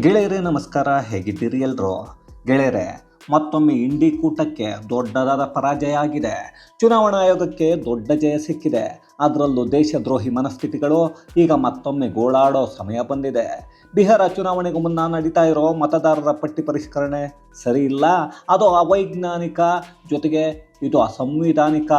ಗೆಳೆಯರೇ, ನಮಸ್ಕಾರ. ಹೇಗಿದ್ದೀರಿ ಎಲ್ರು? ಗೆಳೆಯರೆ, ಮತ್ತೊಮ್ಮೆ ಇಂಡಿ ಕೂಟಕ್ಕೆ ದೊಡ್ಡದಾದ ಪರಾಜಯ ಆಗಿದೆ. ಚುನಾವಣಾ ಆಯೋಗಕ್ಕೆ ದೊಡ್ಡ ಜಯ ಸಿಕ್ಕಿದೆ. ಅದರಲ್ಲೂ ದೇಶದ್ರೋಹಿ ಮನಸ್ಥಿತಿಗಳು ಈಗ ಮತ್ತೊಮ್ಮೆ ಗೋಳಾಡೋ ಸಮಯ ಬಂದಿದೆ. ಬಿಹಾರ ಚುನಾವಣೆಗೂ ಮುನ್ನ ನಡೀತಾ ಇರೋ ಮತದಾರರ ಪಟ್ಟಿ ಪರಿಷ್ಕರಣೆ ಸರಿ ಇಲ್ಲ. ಅದು ಅವೈಜ್ಞಾನಿಕ ಜೊತೆಗೆ ಇದು ಅಸಂವಿಧಾನಿಕ.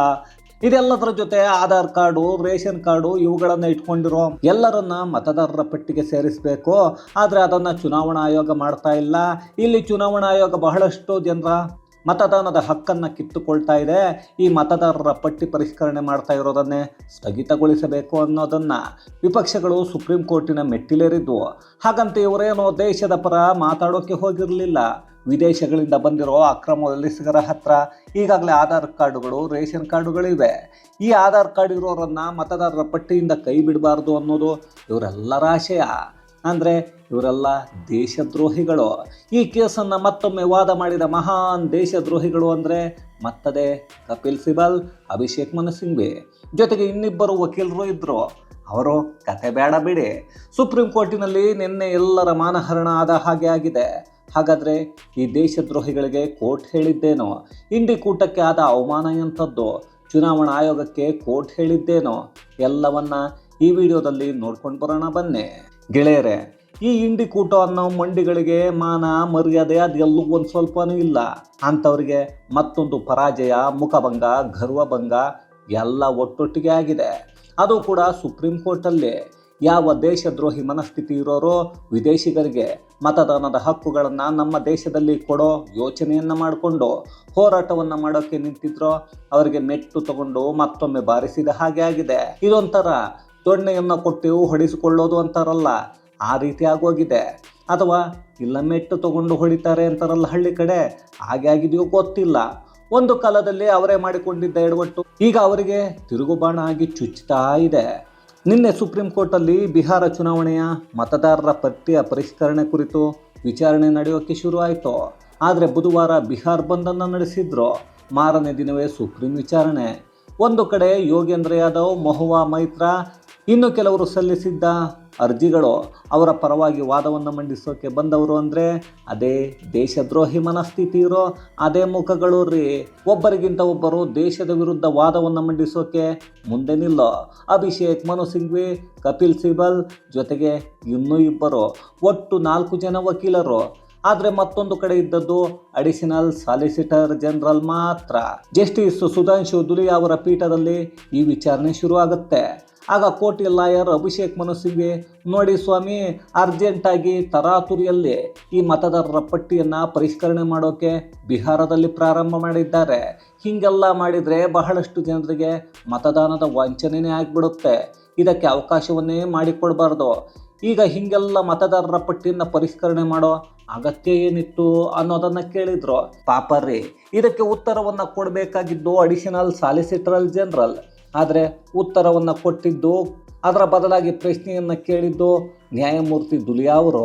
ಇದೆಲ್ಲದರ ಜೊತೆ ಆಧಾರ್ ಕಾರ್ಡು, ರೇಷನ್ ಕಾರ್ಡು ಇವುಗಳನ್ನು ಇಟ್ಕೊಂಡಿರೋ ಎಲ್ಲರನ್ನ ಮತದಾರರ ಪಟ್ಟಿಗೆ ಸೇರಿಸಬೇಕು. ಆದರೆ ಅದನ್ನು ಚುನಾವಣಾ ಆಯೋಗ ಮಾಡ್ತಾ ಇಲ್ಲ. ಇಲ್ಲಿ ಚುನಾವಣಾ ಆಯೋಗ ಬಹಳಷ್ಟು ಜನರ ಮತದಾನದ ಹಕ್ಕನ್ನು ಕಿತ್ತುಕೊಳ್ತಾ ಇದೆ. ಈ ಮತದಾರರ ಪಟ್ಟಿ ಪರಿಷ್ಕರಣೆ ಮಾಡ್ತಾ ಇರೋದನ್ನೇ ಸ್ಥಗಿತಗೊಳಿಸಬೇಕು ಅನ್ನೋದನ್ನು ವಿಪಕ್ಷಗಳು ಸುಪ್ರೀಂ ಕೋರ್ಟಿನ ಮೆಟ್ಟಿಲೇರಿದ್ವು ಹಾಗಂತ ಇವರೇನೋ ದೇಶದ ಪರ ಮಾತಾಡೋಕೆ ಹೋಗಿರಲಿಲ್ಲ. ವಿದೇಶಗಳಿಂದ ಬಂದಿರೋ ಅಕ್ರಮ ವಲಸಿಗರ ಹತ್ರ ಈಗಾಗಲೇ ಆಧಾರ್ ಕಾರ್ಡುಗಳು, ರೇಷನ್ ಕಾರ್ಡುಗಳಿವೆ. ಈ ಆಧಾರ್ ಕಾರ್ಡ್ ಇರೋರನ್ನು ಮತದಾರರ ಪಟ್ಟಿಯಿಂದ ಕೈ ಬಿಡಬಾರ್ದು ಅನ್ನೋದು ಇವರೆಲ್ಲರ ಆಶಯ. ಅಂದರೆ ಇವರೆಲ್ಲ ದೇಶದ್ರೋಹಿಗಳು. ಈ ಕೇಸನ್ನು ಮತ್ತೊಮ್ಮೆ ವಾದ ಮಾಡಿದ ಮಹಾನ್ ದೇಶದ್ರೋಹಿಗಳು ಅಂದರೆ ಮತ್ತದೇ ಕಪಿಲ್ ಸಿಬಲ್, ಅಭಿಷೇಕ್ ಮನು ಸಿಂಘ್ವಿ ಜೊತೆಗೆ ಇನ್ನಿಬ್ಬರು ವಕೀಲರು ಇದ್ದರು ಅವರು ಕತೆ ಬೇಡ ಬಿಡಿ. ಸುಪ್ರೀಂ ಕೋರ್ಟಿನಲ್ಲಿ ನಿನ್ನೆ ಎಲ್ಲರ ಮಾನಹರಣ ಆದ ಹಾಗೆ ಆಗಿದೆ. ಹಾಗಾದರೆ ಈ ದೇಶದ್ರೋಹಿಗಳಿಗೆ ಕೋರ್ಟ್ ಹೇಳಿದ್ದೇನೋ? ಇಂಡಿ ಕೂಟಕ್ಕೆ ಆದ ಅವಮಾನ ಎಂಥದ್ದು? ಚುನಾವಣಾ ಆಯೋಗಕ್ಕೆ ಕೋರ್ಟ್ ಹೇಳಿದ್ದೇನೋ? ಎಲ್ಲವನ್ನ ಈ ವಿಡಿಯೋದಲ್ಲಿ ನೋಡ್ಕೊಂಡು ಬರೋಣ ಬನ್ನಿ. ಗೆಳೆಯರೆ, ಈ ಇಂಡಿ ಕೂಟ ಅನ್ನೋ ಮಂಡಿಗಳಿಗೆ ಮಾನ, ಮರ್ಯಾದೆ ಅದೆಲ್ಲೂ ಒಂದು ಸ್ವಲ್ಪನೂ ಇಲ್ಲ. ಅಂಥವ್ರಿಗೆ ಮತ್ತೊಂದು ಪರಾಜಯ, ಮುಖಭಂಗ ಗರ್ವಭಂಗ ಎಲ್ಲ ಒಟ್ಟೊಟ್ಟಿಗೆ ಆಗಿದೆ. ಅದು ಕೂಡ ಸುಪ್ರೀಂ ಕೋರ್ಟಲ್ಲಿ. ಯಾವ ದೇಶದ್ರೋಹಿ ಮನಸ್ಥಿತಿ ಇರೋರು ವಿದೇಶಿಗರಿಗೆ ಮತದಾನದ ಹಕ್ಕುಗಳನ್ನು ನಮ್ಮ ದೇಶದಲ್ಲಿ ಕೊಡೋ ಯೋಚನೆಯನ್ನು ಮಾಡಿಕೊಂಡು, ಹೋರಾಟವನ್ನು ಮಾಡೋಕ್ಕೆ ನಿಂತಿದ್ರೋ, ಅವರಿಗೆ ಮೆಟ್ಟು ತಗೊಂಡು ಮತ್ತೊಮ್ಮೆ ಬಾರಿಸಿದ ಹಾಗೆ ಆಗಿದೆ. ಇದೊಂಥರ ದೊಣ್ಣೆಯನ್ನು ಕೊಟ್ಟೆವು ಹೊಡೆಸಿಕೊಳ್ಳೋದು ಅಂತಾರಲ್ಲ, ಆ ರೀತಿ ಆಗೋಗಿದೆ. ಅಥವಾ ಇಲ್ಲ ಮೆಟ್ಟು ತಗೊಂಡು ಹೊಡಿತಾರೆ ಅಂತಾರಲ್ಲ ಹಳ್ಳಿ ಕಡೆ, ಹಾಗೆ ಆಗಿದೆಯೋ ಗೊತ್ತಿಲ್ಲ. ಒಂದು ಕಾಲದಲ್ಲಿ ಅವರೇ ಮಾಡಿಕೊಂಡಿದ್ದ ಎಡವಟ್ಟು ಈಗ ಅವರಿಗೆ ತಿರುಗುಬಾಣ ಆಗಿ ಚುಚ್ಚುತ್ತಾ ಇದೆ. ನಿನ್ನೆ ಸುಪ್ರೀಂ ಕೋರ್ಟಲ್ಲಿ ಬಿಹಾರ ಚುನಾವಣೆಯ ಮತದಾರರ ಪಟ್ಟಿಯ ಪರಿಷ್ಕರಣೆ ಕುರಿತು ವಿಚಾರಣೆ ನಡೆಯೋಕ್ಕೆ ಶುರುವಾಯಿತು. ಆದರೆ ಬುಧವಾರ ಬಿಹಾರ್ ಬಂದನ್ನು ನಡೆಸಿದ್ರು. ಮಾರನೇ ದಿನವೇ ಸುಪ್ರೀಂ ವಿಚಾರಣೆ. ಒಂದು ಕಡೆ ಯೋಗೇಂದ್ರ ಯಾದವ್, ಮಹುವಾ ಮೈತ್ರ ಇನ್ನು ಕೆಲವರು ಸಲ್ಲಿಸಿದ್ದ ಅರ್ಜಿಗಳು ಅವರ ಪರವಾಗಿ ವಾದವನ್ನು ಮಂಡಿಸೋಕೆ ಬಂದವರು ಅಂದರೆ ಅದೇ ದೇಶದ್ರೋಹಿ ಮನಸ್ಥಿತಿ ಇರೋ ಅದೇ ಮುಖಗಳು ರೀ. ಒಬ್ಬರಿಗಿಂತ ಒಬ್ಬರು ದೇಶದ ವಿರುದ್ಧ ವಾದವನ್ನು ಮಂಡಿಸೋಕೆ ಮುಂದೆ ನಿಲ್ಲೋ. ಅಭಿಷೇಕ್ ಮನು ಸಿಂಘ್ವಿ, ಕಪಿಲ್ ಸಿಬಲ್ ಜೊತೆಗೆ ಇನ್ನೂ ಇಬ್ಬರು, ಒಟ್ಟು ನಾಲ್ಕು ಜನ ವಕೀಲರು. ಆದರೆ ಮತ್ತೊಂದು ಕಡೆ ಇದ್ದದ್ದು ಅಡಿಷನಲ್ ಸಾಲಿಸಿಟರ್ ಜನರಲ್ ಮಾತ್ರ. ಜಸ್ಟಿಸ್ ಸುಧಾಂಶು ದುರಿಯಾ ಅವರ ಪೀಠದಲ್ಲಿ ಈ ವಿಚಾರಣೆ ಶುರುವಾಗುತ್ತೆ. ಆಗ ಕೋರ್ಟ್ ಲಾಯರ್ ಅಭಿಷೇಕ್ ಮನಸ್ಸಿಗೆ, ನೋಡಿ ಸ್ವಾಮಿ, ಅರ್ಜೆಂಟಾಗಿ ತರಾತುರಿಯಲ್ಲಿ ಈ ಮತದಾರರ ಪಟ್ಟಿಯನ್ನು ಪರಿಷ್ಕರಣೆ ಮಾಡೋಕೆ ಬಿಹಾರದಲ್ಲಿ ಪ್ರಾರಂಭ ಮಾಡಿದ್ದಾರೆ. ಹೀಗೆಲ್ಲ ಮಾಡಿದರೆ ಬಹಳಷ್ಟು ಜನರಿಗೆ ಮತದಾನದ ವಂಚನೆಯೇ ಆಗಿಬಿಡುತ್ತೆ. ಇದಕ್ಕೆ ಅವಕಾಶವನ್ನೇ ಮಾಡಿಕೊಡಬಾರ್ದು. ಈಗ ಹೀಗೆಲ್ಲ ಮತದಾರರ ಪಟ್ಟಿಯನ್ನು ಪರಿಷ್ಕರಣೆ ಮಾಡೋ ಅಗತ್ಯ ಏನಿತ್ತು ಅನ್ನೋದನ್ನು ಕೇಳಿದ್ರು. ಪಾಪರ್ರಿ ಇದಕ್ಕೆ ಉತ್ತರವನ್ನು ಕೊಡಬೇಕಾಗಿದ್ದು ಅಡಿಷನಲ್ ಸಾಲಿಸಿಟರ್ ಜನರಲ್ ಆದರೆ ಉತ್ತರವನ್ನು ಕೊಟ್ಟಿದ್ದು, ಅದರ ಬದಲಾಗಿ ಪ್ರಶ್ನೆಯನ್ನು ಕೇಳಿದ್ದು ನ್ಯಾಯಮೂರ್ತಿ ದುಲಿಯಾ ಅವರು.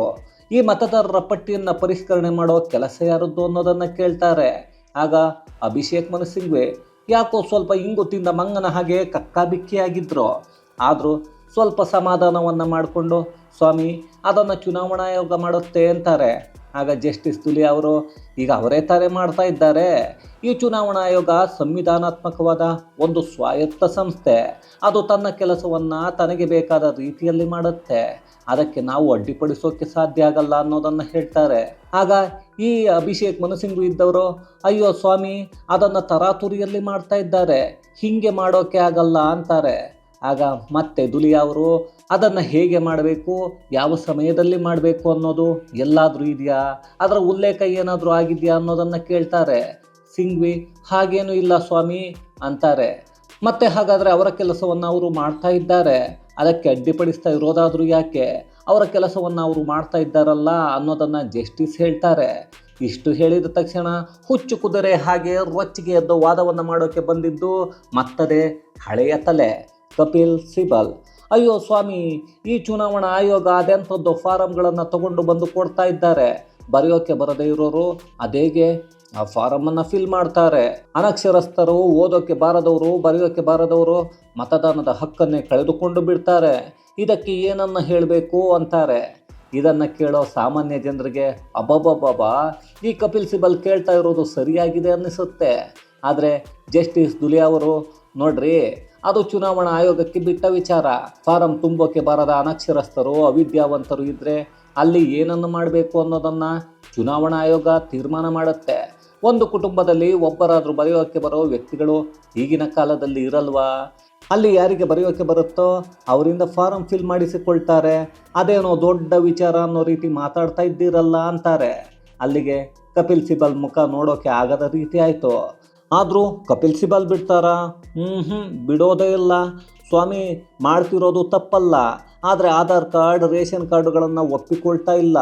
ಈ ಮತದಾರರ ಪಟ್ಟಿಯನ್ನು ಪರಿಷ್ಕರಣೆ ಮಾಡೋ ಕೆಲಸ ಯಾರದ್ದು ಅನ್ನೋದನ್ನು ಕೇಳ್ತಾರೆ. ಆಗ ಅಭಿಷೇಕ್ ಮನು ಸಿಂಘ್ವಿ ಯಾಕೋ ಸ್ವಲ್ಪ ಇಂಗು ತಿಂದ ಮಂಗನ ಹಾಗೆ ಕಕ್ಕಾಬಿಕ್ಕಿಯಾಗಿದ್ರು. ಆದರೂ ಸ್ವಲ್ಪ ಸಮಾಧಾನವನ್ನು ಮಾಡಿಕೊಂಡು, ಸ್ವಾಮಿ, ಅದನ್ನು ಚುನಾವಣಾ ಆಯೋಗ ಮಾಡುತ್ತೆ ಅಂತಾರೆ. ಆಗ ಜಸ್ಟಿಸ್ ತುಲಿ ಅವರು, ಈಗ ಅವರೇ ತಾರೆ ಮಾಡ್ತಾ ಇದ್ದಾರೆ. ಈ ಚುನಾವಣಾ ಆಯೋಗ ಸಂವಿಧಾನಾತ್ಮಕವಾದ ಒಂದು ಸ್ವಾಯತ್ತ ಸಂಸ್ಥೆ. ಅದು ತನ್ನ ಕೆಲಸವನ್ನು ತನಗೆ ಬೇಕಾದ ರೀತಿಯಲ್ಲಿ ಮಾಡುತ್ತೆ. ಅದಕ್ಕೆ ನಾವು ಅಡ್ಡಿಪಡಿಸೋಕ್ಕೆ ಸಾಧ್ಯ ಆಗಲ್ಲ ಅನ್ನೋದನ್ನು ಹೇಳ್ತಾರೆ. ಆಗ ಈ ಅಭಿಷೇಕ್ ಮನಸಿಂಗು ಇದ್ದವರು, ಅಯ್ಯೋ ಸ್ವಾಮಿ, ಅದನ್ನು ತರಾತುರಿಯಲ್ಲಿ ಮಾಡ್ತಾ ಇದ್ದಾರೆ. ಹೀಗೆ ಮಾಡೋಕೆ ಆಗಲ್ಲ ಅಂತಾರೆ. ಆಗ ಮತ್ತೆ ದುಲಿಯಾ ಅವರು, ಅದನ್ನು ಹೇಗೆ ಮಾಡಬೇಕು? ಯಾವ ಸಮಯದಲ್ಲಿ ಮಾಡಬೇಕು ಅನ್ನೋದು ಎಲ್ಲಾದರೂ ಇದೆಯಾ? ಅದರ ಉಲ್ಲೇಖ ಏನಾದರೂ ಆಗಿದೆಯಾ ಅನ್ನೋದನ್ನು ಕೇಳ್ತಾರೆ. ಸಿಂಘ್ವಿ ಹಾಗೇನೂ ಇಲ್ಲ ಸ್ವಾಮಿ, ಅಂತಾರೆ. ಮತ್ತೆ ಹಾಗಾದರೆ ಅವರ ಕೆಲಸವನ್ನು ಅವರು ಮಾಡ್ತಾ ಇದ್ದಾರೆ. ಅದಕ್ಕೆ ಅಡ್ಡಿಪಡಿಸ್ತಾ ಇರೋದಾದರೂ ಯಾಕೆ? ಅವರ ಕೆಲಸವನ್ನು ಅವರು ಮಾಡ್ತಾ ಇದ್ದಾರಲ್ಲ ಅನ್ನೋದನ್ನು ಜಸ್ಟಿಸ್ ಹೇಳ್ತಾರೆ. ಇಷ್ಟು ಹೇಳಿದ ತಕ್ಷಣ ಹುಚ್ಚು ಕುದುರೆ ಹಾಗೆ ರೊಚ್ಚಿಗೆ ಎದ್ದು ವಾದವನ್ನು ಮಾಡೋಕ್ಕೆ ಬಂದಿದ್ದು ಮತ್ತದೇ ಹಳೆಯ ತಲೆ. ಕಪಿಲ್ ಸಿಬಲ್. ಅಯ್ಯೋ ಸ್ವಾಮಿ, ಈ ಚುನಾವಣಾ ಆಯೋಗ ಅದೆಂಥದ್ದು ಫಾರಮ್ಗಳನ್ನು ತಗೊಂಡು ಬಂದು ಕೊಡ್ತಾ ಇದ್ದಾರೆ. ಬರೆಯೋಕೆ ಬರದೇ ಇರೋರು ಅದೇಗೆ ಆ ಫಾರಮನ್ನು ಫಿಲ್ ಮಾಡ್ತಾರೆ. ಅನಕ್ಷರಸ್ಥರು ಓದೋಕ್ಕೆ ಬಾರದವರು ಬರೆಯೋಕ್ಕೆ ಬಾರದವರು ಮತದಾನದ ಹಕ್ಕನ್ನೇ ಕಳೆದುಕೊಂಡು ಬಿಡ್ತಾರೆ. ಇದಕ್ಕೆ ಏನನ್ನು ಹೇಳಬೇಕು ಅಂತಾರೆ. ಇದನ್ನು ಕೇಳೋ ಸಾಮಾನ್ಯ ಜನರಿಗೆ ಅಬಬಬಬ ಈ ಕಪಿಲ್ ಸಿಬಲ್ ಕೇಳ್ತಾ ಇರೋದು ಸರಿಯಾಗಿದೆ ಅನ್ನಿಸುತ್ತೆ. ಆದರೆ ಜಸ್ಟಿಸ್ ದುಲಿಯಾ ಅವರು, ನೋಡ್ರಿ ಅದು ಚುನಾವಣಾ ಆಯೋಗಕ್ಕೆ ಬಿಟ್ಟ ವಿಚಾರ. ಫಾರಂ ತುಂಬೋಕೆ ಬಾರದ ಅನಕ್ಷರಸ್ಥರು, ಅವಿದ್ಯಾವಂತರು ಇದ್ದರೆ ಅಲ್ಲಿ ಏನನ್ನು ಮಾಡಬೇಕು ಅನ್ನೋದನ್ನು ಚುನಾವಣಾ ಆಯೋಗ ತೀರ್ಮಾನ ಮಾಡುತ್ತೆ. ಒಂದು ಕುಟುಂಬದಲ್ಲಿ ಒಬ್ಬರಾದರೂ ಬರೆಯೋಕ್ಕೆ ಬರೋ ವ್ಯಕ್ತಿಗಳು ಈಗಿನ ಕಾಲದಲ್ಲಿ ಇರಲ್ವಾ? ಅಲ್ಲಿ ಯಾರಿಗೆ ಬರೆಯೋಕೆ ಬರುತ್ತೋ ಅವರಿಂದ ಫಾರಂ ಫಿಲ್ ಮಾಡಿಸಿಕೊಳ್ತಾರೆ. ಅದೇನೋ ದೊಡ್ಡ ವಿಚಾರ ಅನ್ನೋ ರೀತಿ ಮಾತಾಡ್ತಾ ಇದ್ದೀರಲ್ಲ ಅಂತಾರೆ. ಅಲ್ಲಿಗೆ ಕಪಿಲ್ ಸಿಬಲ್ ಮುಖ ನೋಡೋಕೆ ಆಗದ ರೀತಿ ಆಯಿತು. ಆದರೂ ಕಪಿಲ್ ಸಿಬಲ್ ಬಿಡ್ತಾರಾ? ಹ್ಞೂ ಹ್ಞೂ ಬಿಡೋದೇ ಇಲ್ಲ. ಸ್ವಾಮಿ, ಮಾಡ್ತಿರೋದು ತಪ್ಪಲ್ಲ. ಆದರೆ ಆಧಾರ್ ಕಾರ್ಡ್, ರೇಷನ್ ಕಾರ್ಡುಗಳನ್ನು ಒಪ್ಪಿಕೊಳ್ತಾ ಇಲ್ಲ.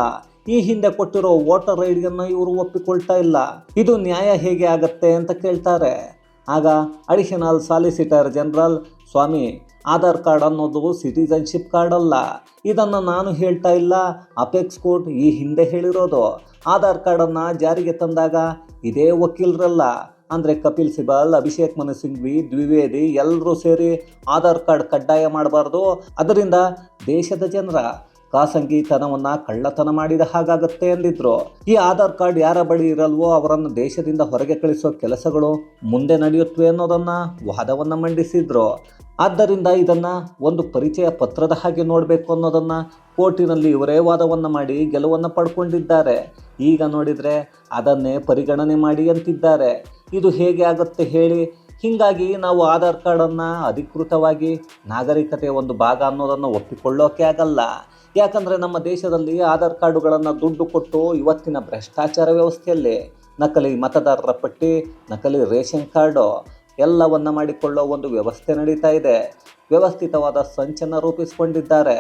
ಈ ಹಿಂದೆ ಕೊಟ್ಟಿರೋ ವೋಟರ್ ಐಡಿಯನ್ನು ಇವರು ಒಪ್ಪಿಕೊಳ್ತಾ ಇಲ್ಲ. ಇದು ನ್ಯಾಯ ಹೇಗೆ ಆಗತ್ತೆ ಅಂತ ಕೇಳ್ತಾರೆ. ಆಗ ಅಡಿಷನಲ್ ಸಾಲಿಸಿಟರ್ ಜನರಲ್, ಸ್ವಾಮಿ, ಆಧಾರ್ ಕಾರ್ಡ್ ಅನ್ನೋದು ಸಿಟಿಸನ್ಶಿಪ್ ಕಾರ್ಡ್ ಅಲ್ಲ. ಇದನ್ನು ನಾನು ಹೇಳ್ತಾ ಇಲ್ಲ. ಅಪೆಕ್ಸ್ ಕೋರ್ಟ್ ಈ ಹಿಂದೆ ಹೇಳಿರೋದು. ಆಧಾರ್ ಕಾರ್ಡನ್ನು ಜಾರಿಗೆ ತಂದಾಗ ಇದೇ ವಕೀಲರಲ್ಲ. ಅಂದರೆ ಕಪಿಲ್ ಸಿಬಲ್, ಅಭಿಷೇಕ್ ಮನು ಸಿಂಘ್ವಿ, ದ್ವಿವೇದಿ ಎಲ್ಲರೂ ಸೇರಿ ಆಧಾರ್ ಕಾರ್ಡ್ ಕಡ್ಡಾಯ ಮಾಡಬಾರ್ದು. ಅದರಿಂದ ದೇಶದ ಜನರ ಖಾಸಂಗಿತನವನ್ನು ಕಳ್ಳತನ ಮಾಡಿದ ಹಾಗಾಗತ್ತೆ ಎಂದಿದ್ರು ಈ ಆಧಾರ್ ಕಾರ್ಡ್ ಯಾರ ಬಳಿ ಇರಲ್ವೋ ಅವರನ್ನು ದೇಶದಿಂದ ಹೊರಗೆ ಕಳಿಸೋ ಕೆಲಸಗಳು ಮುಂದೆ ನಡೆಯುತ್ತವೆ ಅನ್ನೋದನ್ನು ವಾದವನ್ನು ಮಂಡಿಸಿದ್ರು. ಆದ್ದರಿಂದ ಇದನ್ನು ಒಂದು ಪರಿಚಯ ಪತ್ರದ ಹಾಗೆ ನೋಡಬೇಕು ಅನ್ನೋದನ್ನು ಕೋರ್ಟಿನಲ್ಲಿ ಇವರೇ ವಾದವನ್ನು ಮಾಡಿ ಗೆಲುವನ್ನು ಪಡ್ಕೊಂಡಿದ್ದಾರೆ. ಈಗ ನೋಡಿದರೆ ಅದನ್ನೇ ಪರಿಗಣನೆ ಮಾಡಿ ಅಂತಿದ್ದಾರೆ. ಇದು ಹೇಗೆ ಆಗುತ್ತೆ ಹೇಳಿ. ಹೀಗಾಗಿ ನಾವು ಆಧಾರ್ ಕಾರ್ಡನ್ನು ಅಧಿಕೃತವಾಗಿ ನಾಗರಿಕತೆಯ ಒಂದು ಭಾಗ ಅನ್ನೋದನ್ನು ಒಪ್ಪಿಕೊಳ್ಳೋಕೆ ಆಗಲ್ಲ. ಯಾಕಂದರೆ ನಮ್ಮ ದೇಶದಲ್ಲಿ ಆಧಾರ್ ಕಾರ್ಡುಗಳನ್ನು ದುಡ್ಡು ಕೊಟ್ಟು ಇವತ್ತಿನ ಭ್ರಷ್ಟಾಚಾರ ವ್ಯವಸ್ಥೆಯಲ್ಲಿ ನಕಲಿ ಮತದಾರರ ಪಟ್ಟಿ, ನಕಲಿ ರೇಷನ್ ಕಾರ್ಡು ಎಲ್ಲವನ್ನು ಮಾಡಿಕೊಳ್ಳೋ ಒಂದು ವ್ಯವಸ್ಥೆ ನಡೀತಾ ಇದೆ. ವ್ಯವಸ್ಥಿತವಾದ ಸಂಚನ್ನು ರೂಪಿಸಿಕೊಂಡಿದ್ದಾರೆ.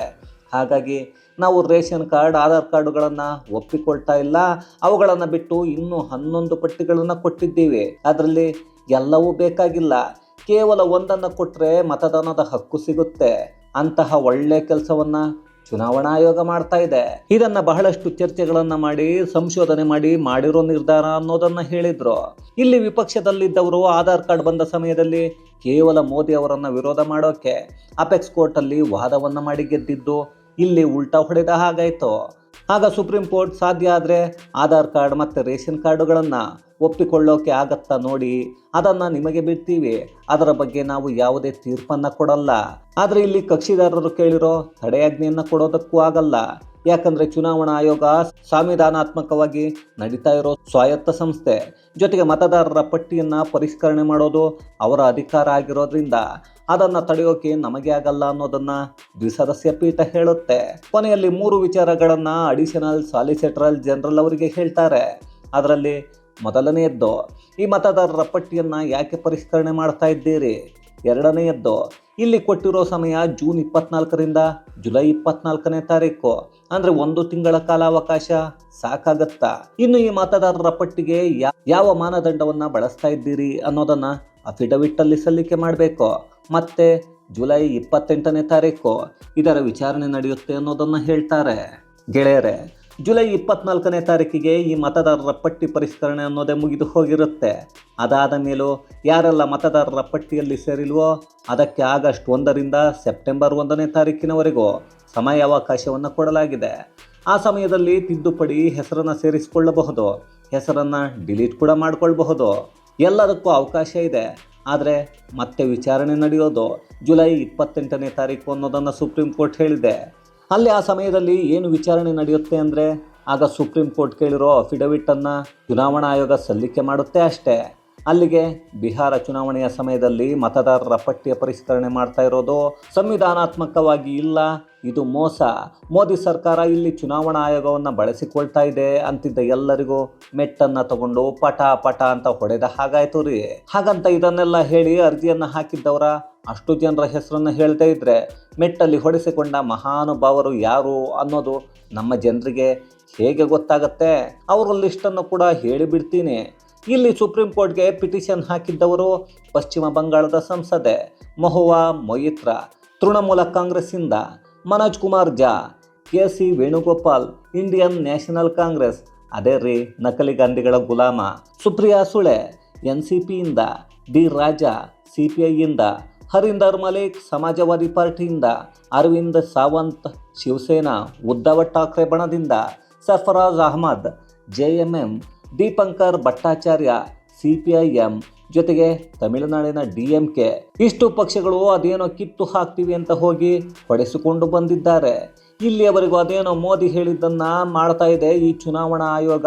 ಹಾಗಾಗಿ ನಾವು ರೇಷನ್ ಕಾರ್ಡ್, ಆಧಾರ್ ಕಾರ್ಡುಗಳನ್ನು ಒಪ್ಪಿಕೊಳ್ತಾ ಇಲ್ಲ. ಅವುಗಳನ್ನು ಬಿಟ್ಟು ಇನ್ನೂ ಹನ್ನೊಂದು ಪಟ್ಟಿಗಳನ್ನು ಕೊಟ್ಟಿದ್ದೀವಿ. ಅದರಲ್ಲಿ ಎಲ್ಲವೂ ಬೇಕಾಗಿಲ್ಲ. ಕೇವಲ ಒಂದನ್ನು ಕೊಟ್ಟರೆ ಮತದಾನದ ಹಕ್ಕು ಸಿಗುತ್ತೆ. ಅಂತಹ ಒಳ್ಳೆ ಕೆಲಸವನ್ನು ಚುನಾವಣಾ ಆಯೋಗ ಮಾಡ್ತಾ ಇದೆ. ಇದನ್ನು ಬಹಳಷ್ಟು ಚರ್ಚೆಗಳನ್ನು ಮಾಡಿ, ಸಂಶೋಧನೆ ಮಾಡಿ ಮಾಡಿರೋ ನಿರ್ಧಾರ ಅನ್ನೋದನ್ನ ಹೇಳಿದ್ರು. ಇಲ್ಲಿ ವಿಪಕ್ಷದಲ್ಲಿದ್ದವರು ಆಧಾರ್ ಕಾರ್ಡ್ ಬಂದ ಸಮಯದಲ್ಲಿ ಕೇವಲ ಮೋದಿ ಅವರನ್ನು ವಿರೋಧ ಮಾಡೋಕೆ, ಅಪೆಕ್ಸ್ ಕೋರ್ಟಲ್ಲಿ ವಾದವನ್ನ ಮಾಡಿ ಗೆದ್ದಿದ್ದು ಇಲ್ಲಿ ಉಲ್ಟಾ ಹೊಡೆದ ಹಾಗಾಯಿತು. ಆಗ ಸುಪ್ರೀಂ ಕೋರ್ಟ್ ಸಾಧ್ಯ ಆದರೆ ಆಧಾರ್ ಕಾರ್ಡ್ ಮತ್ತು ರೇಷನ್ ಕಾರ್ಡುಗಳನ್ನು ಒಪ್ಪಿಕೊಳ್ಳೋಕೆ ಆಗತ್ತಾ ನೋಡಿ. ಅದನ್ನು ನಿಮಗೆ ಬಿಡ್ತೀವಿ. ಅದರ ಬಗ್ಗೆ ನಾವು ಯಾವುದೇ ತೀರ್ಪನ್ನು ಕೊಡಲ್ಲ. ಆದರೆ ಇಲ್ಲಿ ಕಕ್ಷಿದಾರರು ಕೇಳಿರೋ ತಡೆಯಾಜ್ಞೆಯನ್ನು ಕೊಡೋದಕ್ಕೂ ಆಗಲ್ಲ. ಯಾಕಂದ್ರೆ ಚುನಾವಣಾ ಆಯೋಗ ಸಂವಿಧಾನಾತ್ಮಕವಾಗಿ ನಡೀತಾ ಇರೋ ಸ್ವಾಯತ್ತ ಸಂಸ್ಥೆ, ಜೊತೆಗೆ ಮತದಾರರ ಪಟ್ಟಿಯನ್ನು ಪರಿಷ್ಕರಣೆ ಮಾಡೋದು ಅವರ ಅಧಿಕಾರ ಆಗಿರೋದ್ರಿಂದ ಅದನ್ನು ತಡೆಯೋಕೆ ನಮಗೆ ಆಗಲ್ಲ ಅನ್ನೋದನ್ನ ದ್ವಿಸದಸ್ಯ ಪೀಠ ಹೇಳುತ್ತೆ. ಕೊನೆಯಲ್ಲಿ ಮೂರು ವಿಚಾರಗಳನ್ನ ಅಡಿಷನಲ್ ಸಾಲಿಸಿಟರಲ್ ಜನರಲ್ ಅವರಿಗೆ ಹೇಳ್ತಾರೆ. ಅದರಲ್ಲಿ ಮೊದಲನೆಯದ್ದು, ಈ ಮತದಾರರ ಪಟ್ಟಿಯನ್ನು ಯಾಕೆ ಪರಿಷ್ಕರಣೆ ಮಾಡ್ತಾ ಇದ್ದೀರಿ? ಎರಡನೆಯದ್ದು ಇಲ್ಲಿ ಕೊಟ್ಟಿರೋ ಸಮಯ ಜೂನ್ ಇಪ್ಪತ್ನಾಲ್ಕರಿಂದ ಜುಲೈ ಇಪ್ಪತ್ನಾಲ್ಕನೇ ತಾರೀಕು. ಅಂದ್ರೆ ಒಂದು ತಿಂಗಳ ಕಾಲಾವಕಾಶ ಸಾಕಾಗತ್ತಾ. ಇನ್ನು ಈ ಮತದಾರರ ಪಟ್ಟಿಗೆ ಯಾವ ಮಾನದಂಡವನ್ನ ಬಳಸ್ತಾ ಇದ್ದೀರಿ ಅನ್ನೋದನ್ನ ಅಫಿಡವಿಟ್ ಅಲ್ಲಿ ಸಲ್ಲಿಕೆ ಮಾಡಬೇಕು. ಮತ್ತೆ ಜುಲೈ ಇಪ್ಪತ್ತೆಂಟನೇ ತಾರೀಕು ಇದರ ವಿಚಾರಣೆ ನಡೆಯುತ್ತೆ ಅನ್ನೋದನ್ನ ಹೇಳ್ತಾರೆ. ಗೆಳೆಯರೆ ಜುಲೈ ಇಪ್ಪತ್ನಾಲ್ಕನೇ ತಾರೀಕಿಗೆ ಈ ಮತದಾರರ ಪಟ್ಟಿ ಪರಿಷ್ಕರಣೆ ಅನ್ನೋದೇ ಮುಗಿದು ಹೋಗಿರುತ್ತೆ. ಅದಾದ ಮೇಲೂ ಯಾರೆಲ್ಲ ಮತದಾರರ ಪಟ್ಟಿಯಲ್ಲಿ ಸೇರಿಲ್ವೋ, ಅದಕ್ಕೆ ಆಗಸ್ಟ್ ಒಂದರಿಂದ ಸೆಪ್ಟೆಂಬರ್ ಒಂದನೇ ತಾರೀಕಿನವರೆಗೂ ಸಮಯಾವಕಾಶವನ್ನು ಕೊಡಲಾಗಿದೆ. ಆ ಸಮಯದಲ್ಲಿ ತಿದ್ದುಪಡಿ ಹೆಸರನ್ನು ಸೇರಿಸಿಕೊಳ್ಳಬಹುದು, ಹೆಸರನ್ನು ಡಿಲೀಟ್ ಕೂಡ ಮಾಡಿಕೊಳ್ಬಹುದು. ಎಲ್ಲದಕ್ಕೂ ಅವಕಾಶ ಇದೆ. ಆದರೆ ಮತ್ತೆ ವಿಚಾರಣೆ ನಡೆಯೋದು ಜುಲೈ ಇಪ್ಪತ್ತೆಂಟನೇ ತಾರೀಕು ಅನ್ನೋದನ್ನು ಸುಪ್ರೀಂ ಕೋರ್ಟ್ ಹೇಳಿದೆ. ಅಲ್ಲಿ ಆ ಸಮಯದಲ್ಲಿ ಏನು ವಿಚಾರಣೆ ನಡೆಯುತ್ತೆ ಅಂದರೆ ಆಗ ಸುಪ್ರೀಂ ಕೋರ್ಟ್ ಕೇಳಿರೋ ಅಫಿಡವಿಟನ್ನು ಚುನಾವಣಾ ಆಯೋಗ ಸಲ್ಲಿಕೆ ಮಾಡುತ್ತೆ ಅಷ್ಟೇ. ಅಲ್ಲಿಗೆ ಬಿಹಾರ ಚುನಾವಣೆಯ ಸಮಯದಲ್ಲಿ ಮತದಾರರ ಪಟ್ಟಿಯ ಪರಿಷ್ಕರಣೆ ಮಾಡ್ತಾ ಇರೋದು ಸಂವಿಧಾನಾತ್ಮಕವಾಗಿ ಇಲ್ಲ, ಇದು ಮೋಸ. ಮೋದಿ ಸರ್ಕಾರ ಇಲ್ಲಿ ಚುನಾವಣಾ ಆಯೋಗವನ್ನು ಬಳಸಿಕೊಳ್ತಾ ಇದೆ ಅಂತಿದ್ದ ಎಲ್ಲರಿಗೂ ಮೆಟ್ಟನ್ನು ತಗೊಂಡು ಪಟ ಪಟ ಅಂತ ಹೊಡೆದ ಹಾಗಾಯ್ತು ರೀ. ಹಾಗಂತ ಇದನ್ನೆಲ್ಲ ಹೇಳಿ ಅರ್ಜಿಯನ್ನು ಹಾಕಿದ್ದವರ ಅಷ್ಟು ಜನರ ಹೆಸರನ್ನು ಹೇಳ್ತಾ ಇದ್ರೆ ಮೆಟ್ಟಲ್ಲಿ ಹೊಡೆಸಿಕೊಂಡ ಮಹಾನುಭಾವರು ಯಾರು ಅನ್ನೋದು ನಮ್ಮ ಜನರಿಗೆ ಹೇಗೆ ಗೊತ್ತಾಗತ್ತೆ? ಅವರ ಲಿಸ್ಟನ್ನು ಕೂಡ ಹೇಳಿಬಿಡ್ತೀನಿ ಇಲ್ಲಿ ಸುಪ್ರೀಂ ಕೋರ್ಟ್ಗೆ ಪಿಟಿಷನ್ ಹಾಕಿದ್ದವರು ಪಶ್ಚಿಮ ಬಂಗಾಳದ ಸಂಸದೆ Mahua Moitra, Trinamool ಕಾಂಗ್ರೆಸ್ಸಿಂದ Manoj Kumar Jha, K C Venugopal, Indian National Congress, ಅದೇ ರೀ ನಕಲಿ ಗಾಂಧಿಗಳ ಗುಲಾಮ, ಸುಪ್ರಿಯಾ ಸುಳೆ, ಎನ್ ಸಿ ಪಿಯಿಂದ ಡಿ ರಾಜಾ, ಸಿ ಪಿ ಐಯಿಂದ ಹರಿಂದರ್ ಮಲಿಕ್, ಸಮಾಜವಾದಿ ಪಾರ್ಟಿಯಿಂದ ಅರವಿಂದ್ ಸಾವಂತ್, ಶಿವಸೇನಾ, ಉದ್ಧವ್ ಠಾಕ್ರೆ ಬಣದಿಂದ ಸರ್ಫರಾಜ್ ಅಹಮದ್ ಜೆಎಂಎಂ ದೀಪಂಕರ್ ಭಟ್ಟಾಚಾರ್ಯ, ಸಿಪಿಐಎಂ ಜೊತೆಗೆ ತಮಿಳುನಾಡಿನ ಡಿಎಂಕೆ. ಇಷ್ಟು ಪಕ್ಷಗಳು ಅದೇನೋ ಕಿತ್ತು ಹಾಕ್ತೀವಿ ಅಂತ ಹೋಗಿ ಹೊಡೆಸಿಕೊಂಡು ಬಂದಿದ್ದಾರೆ. ಇಲ್ಲಿಯವರೆಗೂ ಅದೇನೋ ಮೋದಿ ಹೇಳಿದ್ದನ್ನು ಮಾಡ್ತಾ ಇದೆ ಈ ಚುನಾವಣಾ ಆಯೋಗ.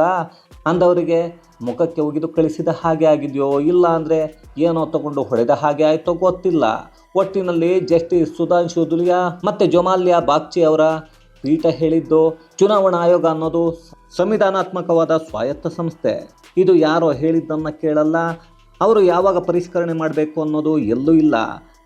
ಅಂದವರಿಗೆ ಮುಖಕ್ಕೆ ಒಗೆದು ಕಳಿಸಿದ ಹಾಗೆ ಆಗಿದೆಯೋ ಇಲ್ಲ ಅಂದರೆ ಏನೋ ತಗೊಂಡು ಹೊಡೆದ ಹಾಗೆ ಆಯ್ತೋ ಗೊತ್ತಿಲ್ಲ. ಒಟ್ಟಿನಲ್ಲಿ ಜಸ್ಟಿಸ್ ಸುಧಾಂಶು ದುಲಿಯಾ ಮತ್ತೆ ಜೊಮಾಲ್ಯಾ ಬಾಗ್ಚಿ ಅವರ ಪೀಠ ಹೇಳಿದ್ದು, ಚುನಾವಣಾ ಆಯೋಗ ಅನ್ನೋದು ಸಂವಿಧಾನಾತ್ಮಕವಾದ ಸ್ವಾಯತ್ತ ಸಂಸ್ಥೆ. ಇದು ಯಾರೋ ಹೇಳಿದ್ದನ್ನು ಕೇಳಲ್ಲ, ಅವರು ಯಾವಾಗ ಪರಿಷ್ಕರಣೆ ಮಾಡಬೇಕು ಅನ್ನೋದು ಎಲ್ಲೂ ಇಲ್ಲ.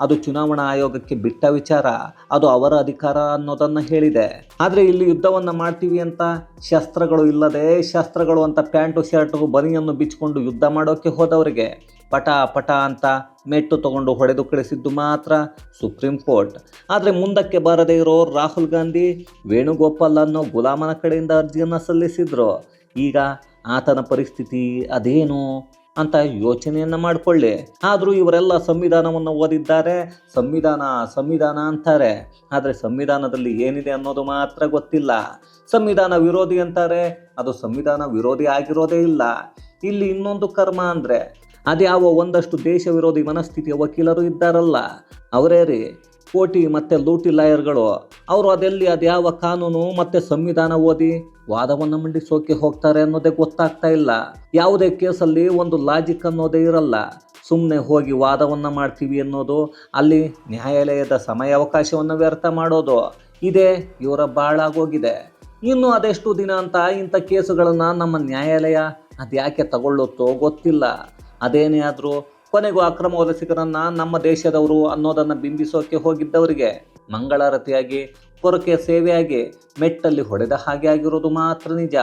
ಅದು ಚುನಾವಣಾ ಆಯೋಗಕ್ಕೆ ಬಿಟ್ಟ ವಿಚಾರ, ಅದು ಅವರ ಅಧಿಕಾರ ಅನ್ನೋದನ್ನು ಹೇಳಿದೆ. ಆದರೆ ಇಲ್ಲಿ ಯುದ್ಧವನ್ನು ಮಾಡ್ತೀವಿ ಅಂತ ಶಸ್ತ್ರಗಳು ಇಲ್ಲದೆ, ಶಸ್ತ್ರಗಳು ಅಂತ ಪ್ಯಾಂಟು, ಶರ್ಟು, ಬನಿಯನ್ನು ಬಿಚ್ಚಿಕೊಂಡು ಯುದ್ಧ ಮಾಡೋಕ್ಕೆ ಹೋದವರಿಗೆ ಪಟ ಪಟ ಅಂತ ಮೆಟ್ಟು ತಗೊಂಡು ಹೊಡೆದು ಕಳಿಸಿದ್ದು ಮಾತ್ರ ಸುಪ್ರೀಂ ಕೋರ್ಟ್. ಆದರೆ ಮುಂದಕ್ಕೆ ಬಾರದೇ ಇರೋ ರಾಹುಲ್ ಗಾಂಧಿ, ವೇಣುಗೋಪಾಲ್ ಅನ್ನೋ ಗುಲಾಮನ ಕಡೆಯಿಂದ ಅರ್ಜಿಯನ್ನು ಸಲ್ಲಿಸಿದ್ರು. ಈಗ ಆತನ ಪರಿಸ್ಥಿತಿ ಅದೇನು ಅಂತ ಯೋಚನೆಯನ್ನು ಮಾಡಿಕೊಳ್ಳಿ. ಆದರೂ ಇವರೆಲ್ಲ ಸಂವಿಧಾನವನ್ನು ಓದಿದ್ದಾರೆ. ಸಂವಿಧಾನ ಸಂವಿಧಾನ ಅಂತಾರೆ. ಆದರೆ ಸಂವಿಧಾನದಲ್ಲಿ ಏನಿದೆ ಅನ್ನೋದು ಮಾತ್ರ ಗೊತ್ತಿಲ್ಲ. ಸಂವಿಧಾನ ವಿರೋಧಿ ಅಂತಾರೆ. ಅದು ಸಂವಿಧಾನ ವಿರೋಧಿ ಆಗಿರೋದೇ ಇಲ್ಲ. ಇಲ್ಲಿ ಇನ್ನೊಂದು ಕರ್ಮ ಅಂದರೆ ಅದ್ಯಾವ ಒಂದಷ್ಟು ದೇಶ ವಿರೋಧಿ ಮನಸ್ಥಿತಿಯ ವಕೀಲರು ಇದ್ದಾರಲ್ಲ, ಅವರೇ ರೀ. ಕೋಟಿ ಮತ್ತು ಲೂಟಿ ಲಾಯರ್ಗಳು, ಅವರು ಅದೆಲ್ಲಿ ಅದ್ಯಾವ ಕಾನೂನು ಮತ್ತು ಸಂವಿಧಾನ ಓದಿ ವಾದವನ್ನು ಮಂಡಿಸೋಕೆ ಹೋಗ್ತಾರೆ ಅನ್ನೋದೇ ಗೊತ್ತಾಗ್ತಾ ಇಲ್ಲ. ಯಾವುದೇ ಕೇಸಲ್ಲಿ ಒಂದು ಲಾಜಿಕ್ ಅನ್ನೋದೇ ಇರಲ್ಲ. ಸುಮ್ಮನೆ ಹೋಗಿ ವಾದವನ್ನು ಮಾಡ್ತೀವಿ ಅನ್ನೋದು, ಅಲ್ಲಿ ನ್ಯಾಯಾಲಯದ ಸಮಯಾವಕಾಶವನ್ನು ವ್ಯರ್ಥ ಮಾಡೋದು, ಇದೇ ಇವರ ಬಾಳಾಗೋಗಿದೆ. ಇನ್ನು ಅದೆಷ್ಟು ದಿನ ಅಂತ ಇಂಥ ಕೇಸುಗಳನ್ನು ನಮ್ಮ ನ್ಯಾಯಾಲಯ ಅದ್ಯಾಕೆ ತಗೊಳ್ಳುತ್ತೋ ಗೊತ್ತಿಲ್ಲ. ಅದೇನೇ ಆದರೂ ಕೊನೆಗೂ ಅಕ್ರಮ ವಲಸಿಗರನ್ನು ನಮ್ಮ ದೇಶದವರು ಅನ್ನೋದನ್ನು ಬಿಂಬಿಸೋಕೆ ಹೋಗಿದ್ದವರಿಗೆ ಮಂಗಳಾರತಿಯಾಗಿ, ಕೊರಕೆ ಸೇವೆಯಾಗಿ, ಮೆಟ್ಟಲ್ಲಿ ಹೊಡೆದ ಹಾಗೆ ಆಗಿರೋದು ಮಾತ್ರ ನಿಜ.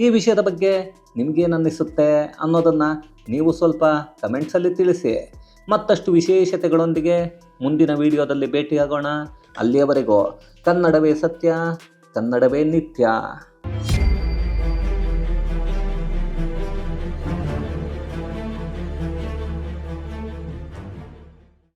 ಈ ವಿಷಯದ ಬಗ್ಗೆ ನಿಮಗೇನನ್ನಿಸುತ್ತೆ ಅನ್ನೋದನ್ನು ನೀವು ಸ್ವಲ್ಪ ಕಮೆಂಟ್ಸಲ್ಲಿ ತಿಳಿಸಿ. ಮತ್ತಷ್ಟು ವಿಶೇಷತೆಗಳೊಂದಿಗೆ ಮುಂದಿನ ವಿಡಿಯೋದಲ್ಲಿ ಭೇಟಿಯಾಗೋಣ. ಅಲ್ಲಿಯವರೆಗೂ ಕನ್ನಡವೇ ಸತ್ಯ, ಕನ್ನಡವೇ ನಿತ್ಯ.